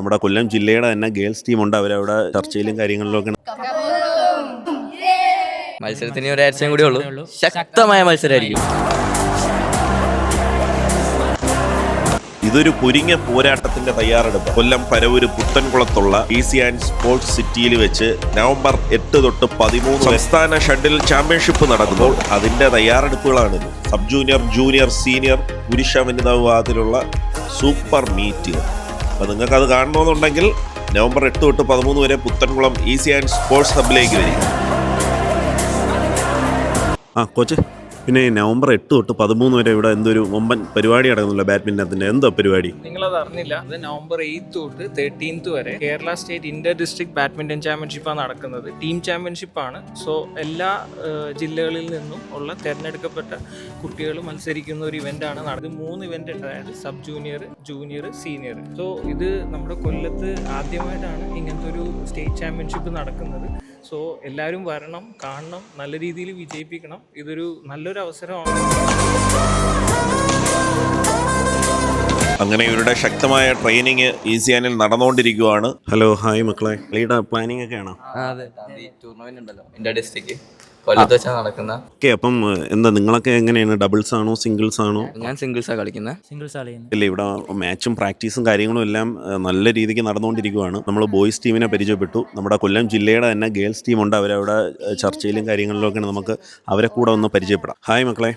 നമ്മുടെ കൊല്ലം ജില്ലയുടെ തന്നെ ഗേൾസ് ടീമുണ്ട് അവരവിടെ ചർച്ചയിലും കാര്യങ്ങളിലും ഒക്കെ മത്സരത്തിന് ഒരാഴ്ചയും കൂടി ഉള്ളൂ. ശക്തമായ മത്സരമായിരിക്കും. ഇതൊരു പൊരിങ്ങ പോരാട്ടത്തിന്റെ തയ്യാറെടുപ്പ്. കൊല്ലം പരവൂര് പുത്തൻകുളത്തുള്ള ഈസി ആൻഡ് സ്പോർട്സ് സിറ്റിയിൽ വെച്ച് നവംബർ എട്ട് തൊട്ട് പതിമൂന്ന് സംസ്ഥാന ഷട്ടിൽ ചാമ്പ്യൻഷിപ്പ് നടക്കുമ്പോൾ അതിന്റെ തയ്യാറെടുപ്പുകളാണിത് സബ് ജൂനിയർ ജൂനിയർ സീനിയർ പുരുഷ വനിതാ വിഭാഗത്തിലുള്ള സൂപ്പർ മീറ്റ് അപ്പൊ നിങ്ങൾക്ക് അത് കാണണമെന്നുണ്ടെങ്കിൽ നവംബർ എട്ട് തൊട്ട് പതിമൂന്ന് വരെ പുത്തൻകുളം ഈസി ആൻഡ് സ്പോർട്സ് ഹബിലേക്ക് വരിക. ആ കോച്ച്. പിന്നെ നവംബർ എട്ട് തൊട്ട് പതിമൂന്ന് വരെ ഇവിടെ എന്തൊരു ഒമ്പൻ പരിപാടി നടക്കുന്നില്ല ബാഡ്മിന്റണത്തിന്റെ എന്തോ പരിപാടി? നിങ്ങൾ അത് അറിഞ്ഞില്ല. അത് നവംബർ എയ്ത്ത് തൊട്ട് തേർട്ടീൻത്ത് വരെ Kerala state inter district badminton championship ആണ് നടക്കുന്നത്. ടീം ചാമ്പ്യൻഷിപ്പ് ആണ് സോ എല്ലാ ജില്ലകളിൽ നിന്നും ഉള്ള തിരഞ്ഞെടുക്കപ്പെട്ട കുട്ടികൾ മത്സരിക്കുന്ന ഒരു ഇവന്റ് ആണ് നടന്നത് മൂന്ന് ഇവന്റ് ഉണ്ട്. അതായത് sub junior junior senior so ഇത് നമ്മുടെ കൊല്ലത്ത് ആദ്യമായിട്ടാണ് ഇങ്ങനത്തെ ഒരു സ്റ്റേറ്റ് ചാമ്പ്യൻഷിപ്പ് നടക്കുന്നത്. സോ എല്ലാവരും വരണം കാണണം നല്ല രീതിയിൽ വിജയിപ്പിക്കണം. ഇതൊരു നല്ലൊരു അവസരമാണ്. അങ്ങനെ ഇവരുടെ ശക്തമായ ട്രെയിനിങ് ഈസിയാനിൽ നടന്നുകൊണ്ടിരിക്കുകയാണ് ഹലോ ഹായ് മക്കളെ. പ്ലാനിങ് ഒക്കെയാണോ? അതെ. ടൂർണമെന്റ് ഉണ്ടല്ലോ ഇന്ത്യ ഡിസ്ട്രിക്ട് കൊല്ലത്ത് വെച്ചാണ് നടക്കുന്ന. ഓക്കെ അപ്പം എന്താ നിങ്ങളൊക്കെ എങ്ങനെയാണ്? ഡബിൾസ് ആണോ സിംഗിൾസ് ആണോ? ഞാൻ സിംഗിൾസാണ് കളിക്കുന്നത് സിംഗിൾസ് കളിയുന്നത് ഇല്ല ഇവിടെ മാച്ചും പ്രാക്ടീസും കാര്യങ്ങളും എല്ലാം നല്ല രീതിക്ക് നടന്നുകൊണ്ടിരിക്കുകയാണ് നമ്മൾ ബോയ്സ് ടീമിനെ പരിചയപ്പെട്ടു. നമ്മുടെ കൊല്ലം ജില്ലയുടെ തന്നെ ഗേൾസ് ഉണ്ട് അവരവിടെ ചർച്ചയിലും കാര്യങ്ങളിലൊക്കെയാണ് നമുക്ക് അവരെ കൂടെ ഒന്ന് പരിചയപ്പെടാം. ഹായ് മക്കളെ.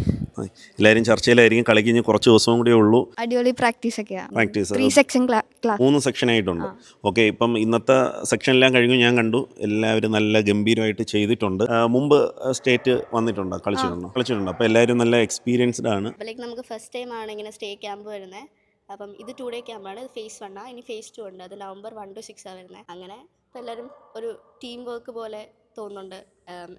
എല്ലാവരും ചർച്ചയിലായിരിക്കും കളി കഴിഞ്ഞ് കുറച്ച് ദിവസവും കൂടിയേ ഉള്ളൂ. അടിപൊളി പ്രാക്ടീസ് ഒക്കെയാണ് പ്രാക്ടീസ്. ത്രീ സെക്ഷൻ ക്ലാസ് മൂന്ന് സെക്ഷൻ ആയിട്ടുണ്ട്. ഓക്കെ ഇപ്പം ഇന്നത്തെ സെക്ഷൻ സെക്ഷനെല്ലാം കഴിഞ്ഞു ഞാൻ കണ്ടു. എല്ലാവരും നല്ല ഗംഭീരമായിട്ട് ചെയ്തിട്ടുണ്ട്. ആ, മുമ്പ് സ്റ്റേറ്റ് വന്നിട്ടുണ്ട്? കളിച്ചിട്ടുണ്ട്? കളിച്ചിട്ടുണ്ട്? അപ്പോൾ എല്ലാവരും നല്ല എക്സ്പീരിയൻസ്ഡ് ആണ്. അപ്പോൾ ലൈക്ക് നമുക്ക് ഫസ്റ്റ് ടൈം ആണ് ഇങ്ങനെ സ്റ്റേ ക്യാമ്പ് വരുന്നത് അപ്പം ഇത് ടു ഡേ ക്യാമ്പാണ് ഫേസ് വണ്ണാണ് ഇനി ഫേസ് ടു ഉണ്ട്. അത് നവംബർ വൺ ടു സിക്സ് ആണ് വരുന്നത് അങ്ങനെ ഇപ്പം എല്ലാവരും ഒരു ടീം വർക്ക് പോലെ തോന്നുന്നുണ്ട്.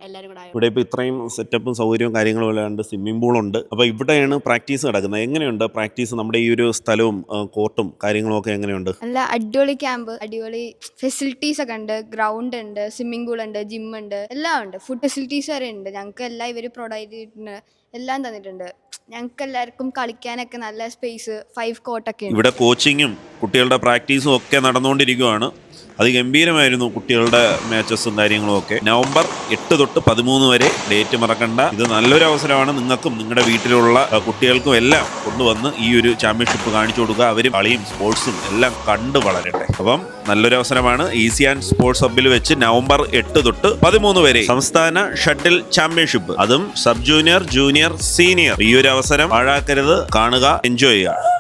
എല്ലാവരും കൂടെ ഇവിടെ ഇപ്പോൾ ഇത്രയും സെറ്റപ്പും സൗകര്യവും കാര്യങ്ങളും എല്ലാം ഉണ്ട്. സ്വിമ്മിംഗ് പൂളുണ്ട് അപ്പോൾ ഇവിടെയാണ് പ്രാക്ടീസ് നടക്കുന്നത്. എങ്ങനെയുണ്ട് പ്രാക്ടീസ് നമ്മുടെ ഈ ഒരു സ്ഥലവും കോർട്ടും കാര്യങ്ങളും ഒക്കെ എങ്ങനെയുണ്ട്? നല്ല അടിപൊളി ക്യാമ്പ് അടിപൊളി ഫെസിലിറ്റീസ് ഒക്കെ ഉണ്ട്. ഗ്രൗണ്ട് ഉണ്ട് സ്വിമ്മിംഗ് പൂൾ ഉണ്ട് ജിം ഉണ്ട് എല്ലാം ഉണ്ട്. ഫുഡ് ഫെസിലിറ്റീസ് വരെ ഉണ്ട്. ഞങ്ങൾക്ക് എല്ലാം ഇവർ പ്രൊവൈഡ് ചെയ്തിട്ടുണ്ട്. എല്ലാം തന്നിട്ടുണ്ട്. ഞങ്ങൾക്ക് എല്ലാവർക്കും കളിക്കാനൊക്കെ നല്ല സ്പേസ് ഫൈവ് കോട്ടൊക്കെ ഉണ്ട്. ഇവിടെ കോച്ചിങ്ങും കുട്ടികളുടെ പ്രാക്ടീസും ഒക്കെ നടന്നുകൊണ്ടിരിക്കുകയാണ് അതിഗംഭീരമായിരുന്നു കുട്ടികളുടെ മാച്ചസും കാര്യങ്ങളും ഒക്കെ. നവംബർ എട്ട് തൊട്ട് പതിമൂന്ന് വരെ ഡേറ്റ് മറക്കണ്ട. ഇത് നല്ലൊരു അവസരമാണ് നിങ്ങൾക്കും നിങ്ങളുടെ വീട്ടിലുള്ള കുട്ടികൾക്കും എല്ലാം കൊണ്ടുവന്ന് ഈ ഒരു ചാമ്പ്യൻഷിപ്പ് കാണിച്ചു കൊടുക്കുക. അവരും കളിയും സ്പോർട്സും എല്ലാം കണ്ടു വളരട്ടെ. അപ്പം നല്ലൊരു അവസരമാണ് ഈസി ആൻഡ് സ്പോർട്സ് ഹബിൽ വെച്ച് നവംബർ എട്ട് തൊട്ട് പതിമൂന്ന് വരെ സംസ്ഥാന ഷട്ടിൽ ചാമ്പ്യൻഷിപ്പ് അതും സബ് ജൂനിയർ ജൂനിയർ സീനിയർ ഈ ഒരു അവസരം പാഴാക്കരുത്. കാണുക എൻജോയ് ചെയ്യുക.